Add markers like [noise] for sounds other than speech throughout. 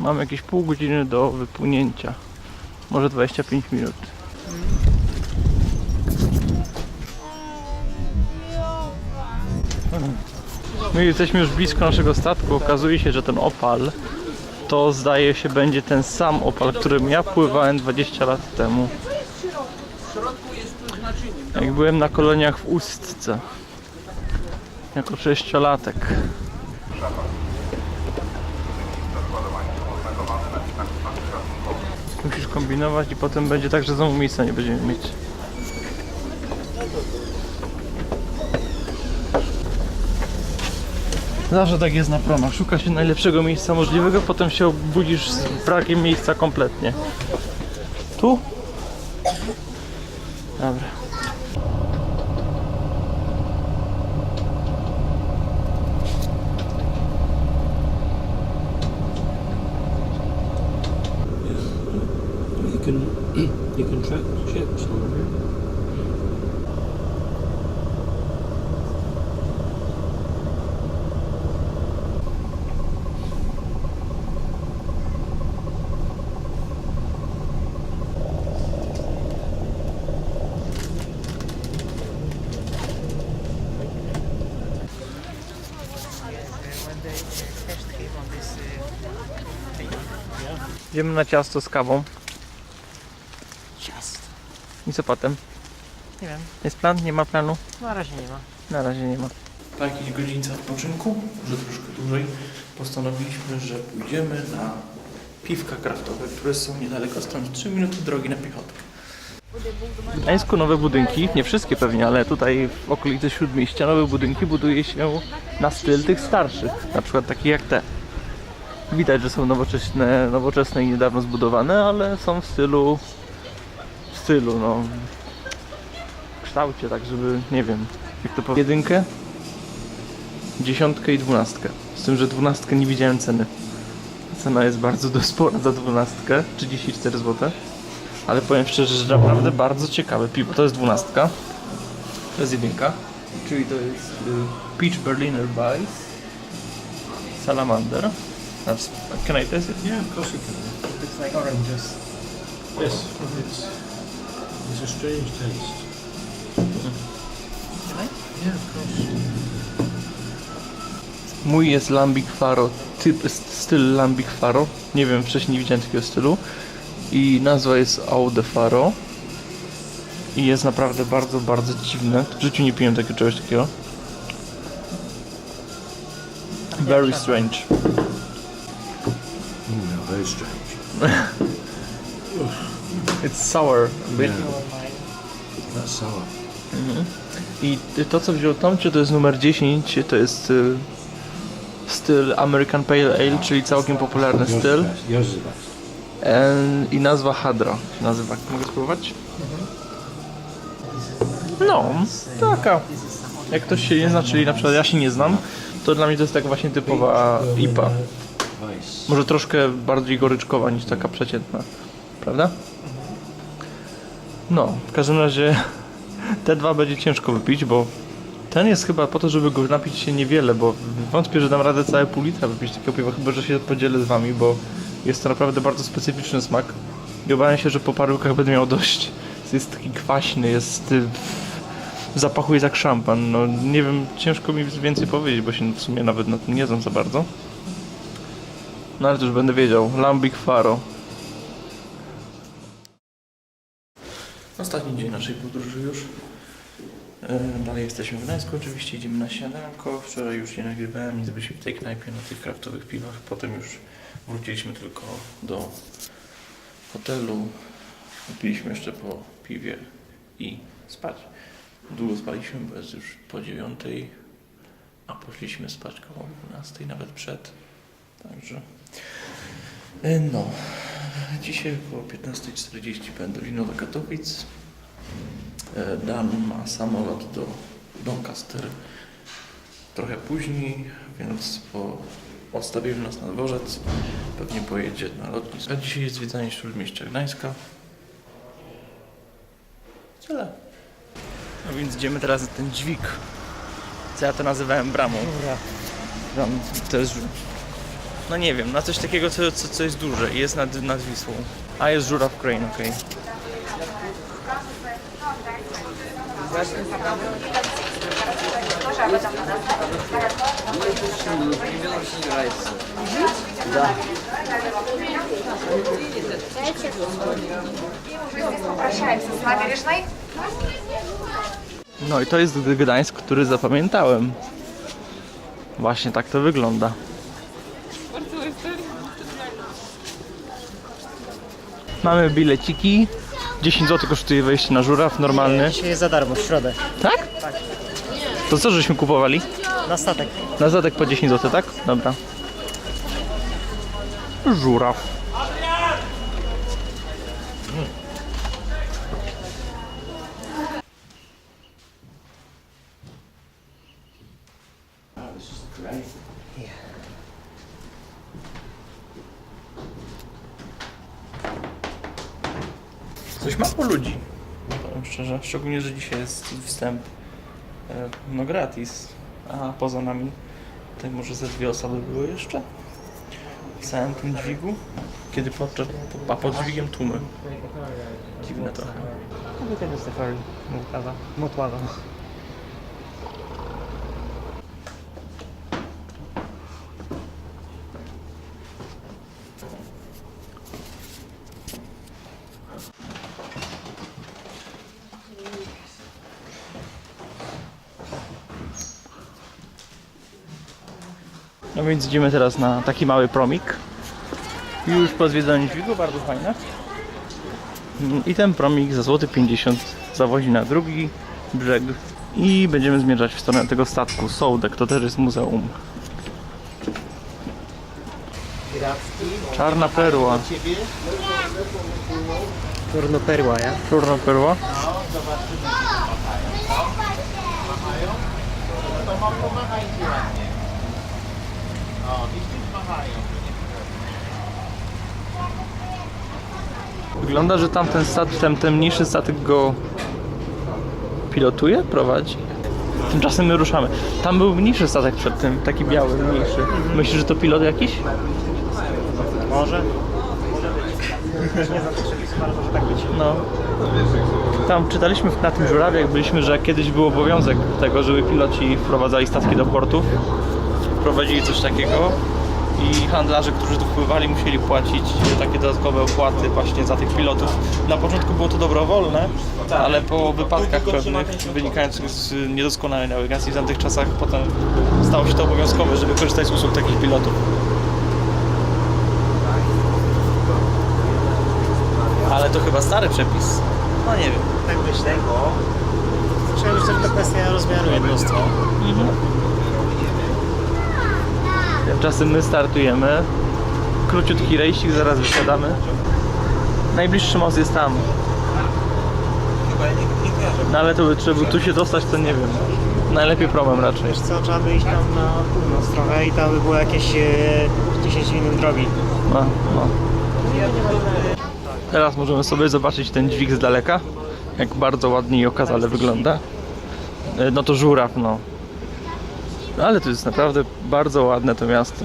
Mam jakieś pół godziny do wypłynięcia. Może 25 minut. My jesteśmy już blisko naszego statku. Okazuje się, że ten opal to zdaje się będzie ten sam opal, którym ja pływałem 20 lat temu. Jak byłem na koloniach w Ustce. Jako sześciolatek. Kombinować i potem będzie tak, że znowu miejsca nie będziemy mieć. Zawsze tak jest na promach. Szuka się najlepszego miejsca możliwego, potem się obudzisz z brakiem miejsca kompletnie. Tu? Dobra. Can you can track ships on here. Idziemy na ciasto z kawą. I co potem? Nie wiem, Jest plan? Nie ma planu? na razie nie ma. Na razie nie ma. Po jakiejś godzince odpoczynku, może troszkę dłużej, postanowiliśmy, że pójdziemy na piwka kraftowe, które są niedaleko stąd 3 minuty drogi na piechotkę. W Gdańsku nowe budynki, nie wszystkie pewnie, ale tutaj w okolicy Śródmieścia nowe budynki buduje się na styl tych starszych, na przykład takie jak te. Widać, że są nowoczesne, nowoczesne i niedawno zbudowane, ale są w stylu, stylu, no, w kształcie, tak żeby, nie wiem, jak to powiedzieć. Jedynkę, dziesiątkę i dwunastkę. Z tym, że dwunastkę nie widziałem ceny. Cena jest bardzo spora za dwunastkę, 34 zł. Ale powiem szczerze, że naprawdę bardzo ciekawe piwo. To jest dwunastka. To jest jedynka. Czyli to jest y, Peach Berliner Weiss Salamander. That's, can I taste it? Yeah, of course you can. It's like oranges. Yes, it's it's a strange taste. Yeah, of course. Mój jest Lambic Faro, typ styl Lambic Faro. Nie wiem, wcześniej nie widziałem takiego stylu. I nazwa jest Aude Faro. I jest naprawdę bardzo, bardzo dziwne. W życiu nie piłem takiego czegoś takiego. Very strange. No, very strange. It's sour a bit. Yeah. That's sour. I to co wziął Tomcie to jest numer 10, to jest y, styl American Pale Ale, czyli całkiem popularny styl. E, I nazwa Hadra się nazywa. Mogę spróbować? No, taka. Jak ktoś się nie zna, czyli na przykład ja się nie znam, to dla mnie to jest tak właśnie typowa IPA. Może troszkę bardziej goryczkowa niż taka przeciętna. Prawda? No, w każdym razie [laughs] te dwa będzie ciężko wypić, bo ten jest chyba po to, żeby go napić się niewiele, bo wątpię, że dam radę całe pół litra wypić takiego piwa, chyba że się podzielę z wami, bo jest to naprawdę bardzo specyficzny smak. I obawiam się, że po paru łykach będę miał dość. [laughs] Jest taki kwaśny, jest y, w zapachu jest jak szampan. No nie wiem, ciężko mi więcej powiedzieć, bo się w sumie nawet na tym nie znam za bardzo. No ale już będę wiedział. Lambic Faro. Ostatni dzień naszej podróży już. E, Dalej jesteśmy w Gdańsku oczywiście, idziemy na śniadanko. Wczoraj już nie nagrywałem, nic byliśmy w tej knajpie na tych kraftowych piwach. Potem już wróciliśmy tylko do hotelu. Piliśmy jeszcze po piwie i spać. Długo spaliśmy, bo jest już po dziewiątej, a poszliśmy spać koło 12, nawet przed. Także e, no, dzisiaj około 15.40 będę lino do Katowic. E, Dan ma samolot do Doncaster trochę później, więc po odstawimy nas na dworzec. Pewnie pojedzie na lotnisko. A dzisiaj jest zwiedzanie Śródmieścia Gdańska. Tyle. No więc idziemy teraz na ten dźwig. Co ja to nazywałem bramą. Bram, to jest no nie wiem, na coś takiego, co, co, co jest duże i jest nad, nad Wisłą. A jest żuraw crane, okej. Прощаемся с набережной. No i to jest Gdańsk, który zapamiętałem. Właśnie tak to wygląda. Mamy bileciki. 10 zł kosztuje wejście na żuraw normalny. Dzisiaj jest za darmo, w środę. Tak? To co żeśmy kupowali? Na statek. Na zadek po 10 zł, tak? Dobra. Żuraw. Coś mało ludzi. Powiem szczerze. Szczególnie, że dzisiaj jest wstęp e, no gratis. A poza nami tutaj może ze dwie osoby były jeszcze w całym tym dźwigu. Kiedy podczas, a pod dźwigiem tłumy. Dziwne trochę. Safari. Mutława. Mutława. No więc idziemy teraz na taki mały promik. Już po zwiedzaniu dźwigu, bardzo fajne. Mm, I ten promik za złoty 50 zawozi na drugi brzeg i będziemy zmierzać w stronę tego statku Sołdek, to też jest muzeum. Czarna perła. Turno perła, ja? Czarna perła? Wygląda, że tamten statek, ten, ten mniejszy statek go pilotuje, prowadzi. Tymczasem my ruszamy. Tam był mniejszy statek przed tym, taki biały, mniejszy. Myślisz, że to pilot jakiś? Może? Też nie przepisów, ale może tak być. No. Tam czytaliśmy na tym żurawie, jak byliśmy, że kiedyś był obowiązek tego, żeby piloci wprowadzali statki do portów. Wprowadzili coś takiego i handlarze, którzy tu wpływali, musieli płacić takie dodatkowe opłaty właśnie za tych pilotów. Na początku było to dobrowolne, ale po wypadkach pewnych wynikających z niedoskonałej nawigacji w tamtych czasach potem stało się to obowiązkowe, żeby korzystać z usług takich pilotów. Ale to chyba stary przepis. No nie wiem. Tak myślę. Słyszałem, że to kwestia rozmiaru jednostki. Tymczasem my startujemy. Króciutki rejsik, zaraz wysiadamy. Najbliższy most jest tam. No ale to by trzeba tu się dostać, to nie wiem. Najlepiej promem raczej. Wiesz co, trzeba by iść tam na północ trochę i tam by było jakieś e, 10 minut drogi. No, no. Teraz możemy sobie zobaczyć ten dźwig z daleka. Jak bardzo ładnie i okazale wygląda. E, No to żuraw, no. Ale to jest naprawdę bardzo ładne to miasto.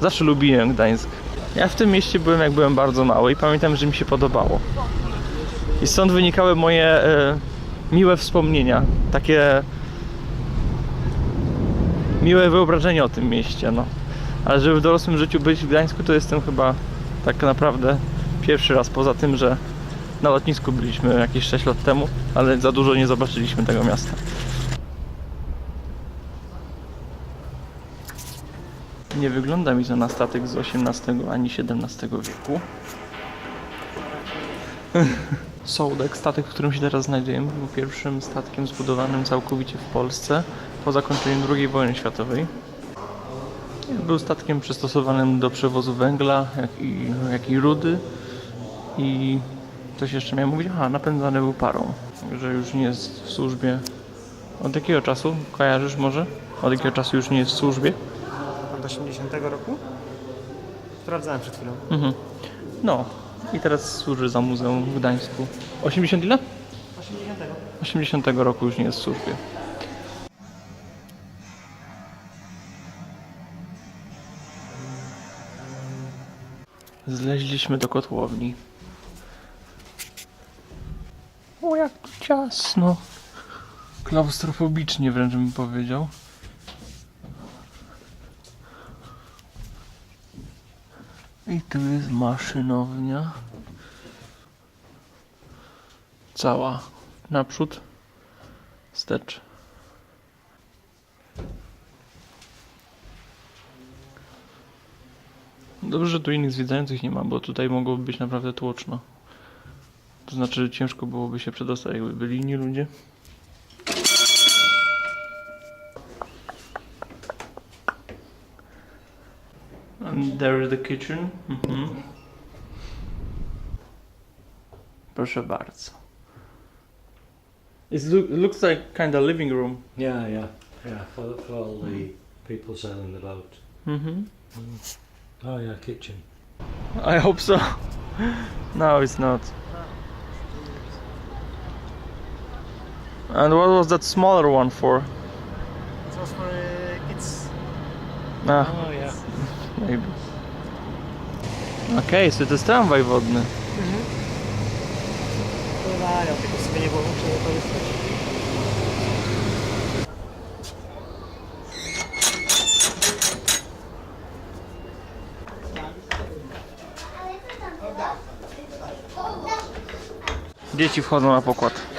Zawsze lubiłem Gdańsk. Ja w tym mieście byłem jak byłem bardzo mały i pamiętam, że mi się podobało. I stąd wynikały moje e, miłe wspomnienia. Takie miłe wyobrażenie o tym mieście, no. Ale żeby w dorosłym życiu być w Gdańsku, to jestem chyba tak naprawdę pierwszy raz, poza tym, że na lotnisku byliśmy jakieś 6 lat temu, ale za dużo nie zobaczyliśmy tego miasta. Nie wygląda mi to na statek z XVIII ani XVII wieku. [laughs] Sołdek, statek, w którym się teraz znajdujemy, był pierwszym statkiem zbudowanym całkowicie w Polsce po zakończeniu II wojny światowej. Był statkiem przystosowanym do przewozu węgla, jak i, jak i rudy. I coś jeszcze miałem mówić? Aha, napędzany był parą. Że już nie jest w służbie. Od jakiego czasu? Kojarzysz może? Od jakiego czasu już nie jest w służbie? Od 80 roku? Sprawdzałem przed chwilą. Mhm. No. I teraz służy za muzeum w Gdańsku. 80 ile? 80. 80 roku już nie jest w służbie. Zleźliśmy do kotłowni. O, jak tu ciasno. Klaustrofobicznie wręcz bym powiedział. I tu jest maszynownia. Cała. Naprzód. Wstecz. Dobrze, że tu innych zwiedzających nie ma, bo tutaj mogłoby być naprawdę tłoczno. To znaczy, że ciężko byłoby się przedostać, jakby byli inni ludzie. There is the kitchen. Mhm. Proszę bardzo. It look, looks like kind of living room. Yeah, yeah, yeah. For, for all the people sailing the boat. Mhm. Oh yeah, kitchen. I hope so. no, it's not. And what was that smaller one for? It was for uh, kids. Ah, yeah. Maybe. Okej, so to jest tramwaj wodny. Pływają, tylko sobie nie. Dzieci wchodzą na pokład.